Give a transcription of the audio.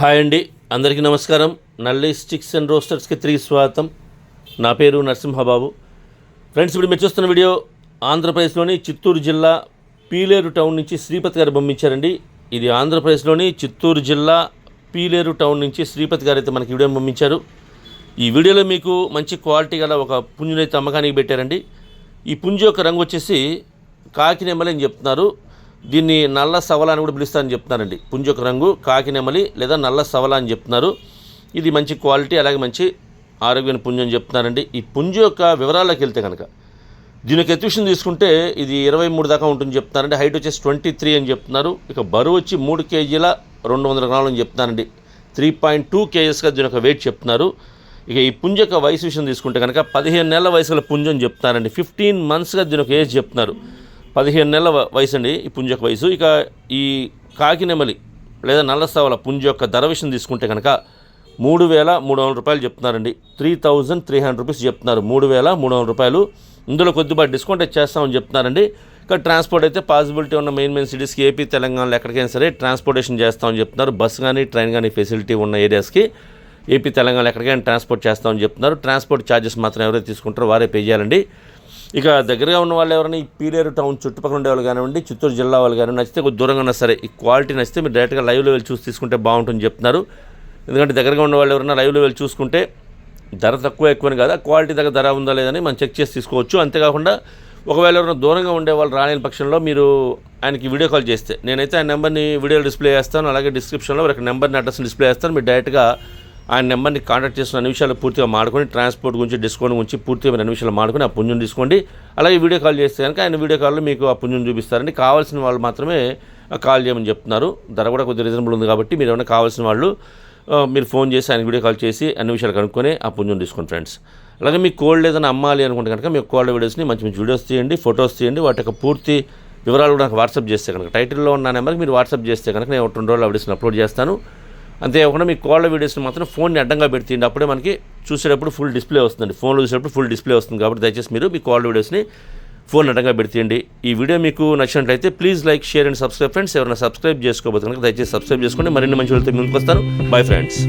Hi అండి. అందరికీ నమస్కారం. నల్లి స్టిక్స్ అండ్ రోస్టర్స్కి తిరిగి స్వాగతం. నా పేరు నరసింహబాబు. ఫ్రెండ్స్ ఇప్పుడు మీరు చూస్తున్న వీడియో ఆంధ్రప్రదేశ్లోని చిత్తూరు జిల్లా పీలేరు టౌన్ నుంచి శ్రీపతి గారు పంపించారండి. ఇది ఆంధ్రప్రదేశ్లోని చిత్తూరు జిల్లా పీలేరు టౌన్ నుంచి శ్రీపతి గారు అయితే మనకి వీడియో పంపించారు. ఈ వీడియోలో మీకు మంచి క్వాలిటీ గల ఒక పుంజునైతే అమ్మకానికి పెట్టారండి. ఈ పుంజు యొక్క రంగు వచ్చేసి కాకి అని చెప్తున్నారు. దీన్ని నల్ల సవల అని కూడా పిలుస్తారని చెప్తున్నారండి. పుంజొక రంగు కాకినెమలి లేదా నల్ల సవల అని చెప్తున్నారు. ఇది మంచి క్వాలిటీ అలాగే మంచి ఆరోగ్యమైన పుంజు అని చెప్తున్నారండి. ఈ పుంజు యొక్క వివరాల్లోకి వెళ్తే కనుక దీని యొక్క ఎత్విషన్ తీసుకుంటే ఇది ఇరవై మూడు దాకా ఉంటుంది చెప్తున్నారండి. హైట్ వచ్చేసి ట్వంటీ త్రీ అని చెప్తున్నారు. ఇక బరువు వచ్చి మూడు కేజీల రెండు వందల గ్రాములు అని చెప్తున్నారండి. త్రీ పాయింట్ టూ కేజెస్గా దీని యొక్క వెయిట్ చెప్తున్నారు. ఇక ఈ పుంజ యొక్క వయసు విషయం తీసుకుంటే కనుక పదిహేను నెలల వయసు గల పుంజు అని చెప్తున్నారండి. ఫిఫ్టీన్ మంత్స్గా దీని ఒక ఏజ్ చెప్తున్నారు. పదిహేను నెలల వయసు అండి ఈ పుంజ యొక్క వయసు. ఇక ఈ కాకినెమలి లేదా నల్లస్తావల పుంజ యొక్క ధర విషయం తీసుకుంటే కనుక మూడు వేల మూడు వందల రూపాయలు చెప్తున్నారండి. Three thousand three hundred rupees చెప్తున్నారు. మూడు వేల మూడు వందల రూపాయలు. ఇందులో కొద్దిపాటు డిస్కౌంట్ అయితే చేస్తామని చెప్తున్నారండి. ఇక ట్రాన్స్పోర్ట్ అయితే పాసిబిలిటీ ఉన్న మెయిన్ మెయిన్ సిటీస్కి ఏపీ తెలంగాణలో ఎక్కడికైనా సరే ట్రాన్స్పోర్టేషన్ చేస్తామని చెప్తున్నారు. బస్సు కానీ ట్రైన్ కానీ ఫెసిలిటీ ఉన్న ఏరియాస్కి ఏపీ తెలంగాణలో ఎక్కడికైనా ట్రాన్స్పోర్ట్ చేస్తామని చెప్తున్నారు. ట్రాన్స్పోర్ట్ ఛార్జెస్ మాత్రం ఎవరైతే తీసుకుంటారో వారే పే చేయాలండి. ఇక దగ్గరగా ఉన్న వాళ్ళు ఎవరైనా ఈ పీలేరు టౌన్ చుట్టుపక్కల ఉండే వాళ్ళు కానివ్వండి చిత్తూరు జిల్లా వాళ్ళు కానివ్వండి నచ్చితే కొద్ది దూరంగా ఉన్నా సరే ఈ క్వాలిటీ నచ్చితే మీరు డైరెక్ట్గా లైవ్లో వెళ్ళి చూసి తీసుకుంటే బాగుంటుంది చెప్తున్నారు. ఎందుకంటే దగ్గరగా ఉన్న వాళ్ళు ఎవరైనా లైవ్లో వెళ్ళి చూసుకుంటే ధర తక్కువ ఎక్కువని కాదు క్వాలిటీ దగ్గర ధర ఉందా లేదని మనం చెక్ చేసి తీసుకోవచ్చు. అంతేకాకుండా ఒకవేళ ఎవరైనా దూరంగా ఉండే వాళ్ళు రాలేని పక్షంలో మీరు ఆయనకి వీడియో కాల్ చేస్తే నేనైతే ఆ నెంబర్ని వీడియో డిస్ప్లే చేస్తాను అలాగే డిస్క్రిప్షన్లో ఒక నెంబర్ని అడ్రస్ని డిస్ప్లే చేస్తాను మీరు డైరెక్ట్గా ఆయన నెంబర్ని కాంటాక్ట్ చేసిన అన్ని విషయాలు పూర్తిగా మాడుకొని ట్రాన్స్పోర్ట్ గురించి డిస్కౌంట్ గురించి పూర్తిగా మీరు అన్ని విషయాలు మాడుకొని ఆ పుణ్యం తీసుకోండి. అలాగే వీడియో కాల్ చేస్తే కనుక ఆయన వీడియో కాల్లో మీకు ఆ పుంజుని చూపిస్తారండి కావాల్సిన వాళ్ళు మాత్రమే కాల్ చేయమని చెప్తున్నారు. ధర కూడా కొద్దిగా రీజనబుల్ ఉంది కాబట్టి మీరు ఏమైనా కావాల్సిన వాళ్ళు మీరు ఫోన్ చేసి ఆయన వీడియో కాల్ చేసి అన్ని విషయాలు కనుక్కొని ఆ పుణ్యం తీసుకోండి ఫ్రెండ్స్. అలాగే మీకు కోల్డ్ ఏదైనా అమ్మాలి అనుకుంటే కనుక మీకు కోల్డ్ వీడియోస్ని మంచి మంచి వీడియోస్ తీయండి ఫొటోస్ తీయండి. వాటి యొక్క పూర్తి వివరాలు కూడా నాకు వాట్సాప్ చేస్తే కనుక టైటిల్లో ఉన్న నెంబర్కి మీరు వాట్సాప్ చేస్తే కనుక నేను రెండు రోజులు ఆ వీడియోస్ని అప్లోడ్ చేస్తాను. అంతేకాకుండా మీ కోళ్ళ వీడియోస్ని మాత్రం ఫోన్ని అడ్డంగా పెడుతుంది అప్పుడే మనకి చూసేటప్పుడు ఫుల్ డిస్ప్లే వస్తుంది ఫోన్లో చూసేటప్పుడు ఫుల్ డిస్ప్లే వస్తుంది కాబట్టి దయచేసి మీరు మీ కోళ్ళ వీడియోస్ని ఫోన్ అడ్డంగా పెడుతుంది ఈ వీడియో మీకు నచ్చినట్లయితే please like share and subscribe friends ఎవరైనా సబ్స్క్రైబ్ చేసుకోబోతున్నారు దయచేసి సబ్స్క్రైబ్ చేసుకోండి. మరిన్ని మంచి వెళ్తే ముందుకు వస్తాను. Bye friends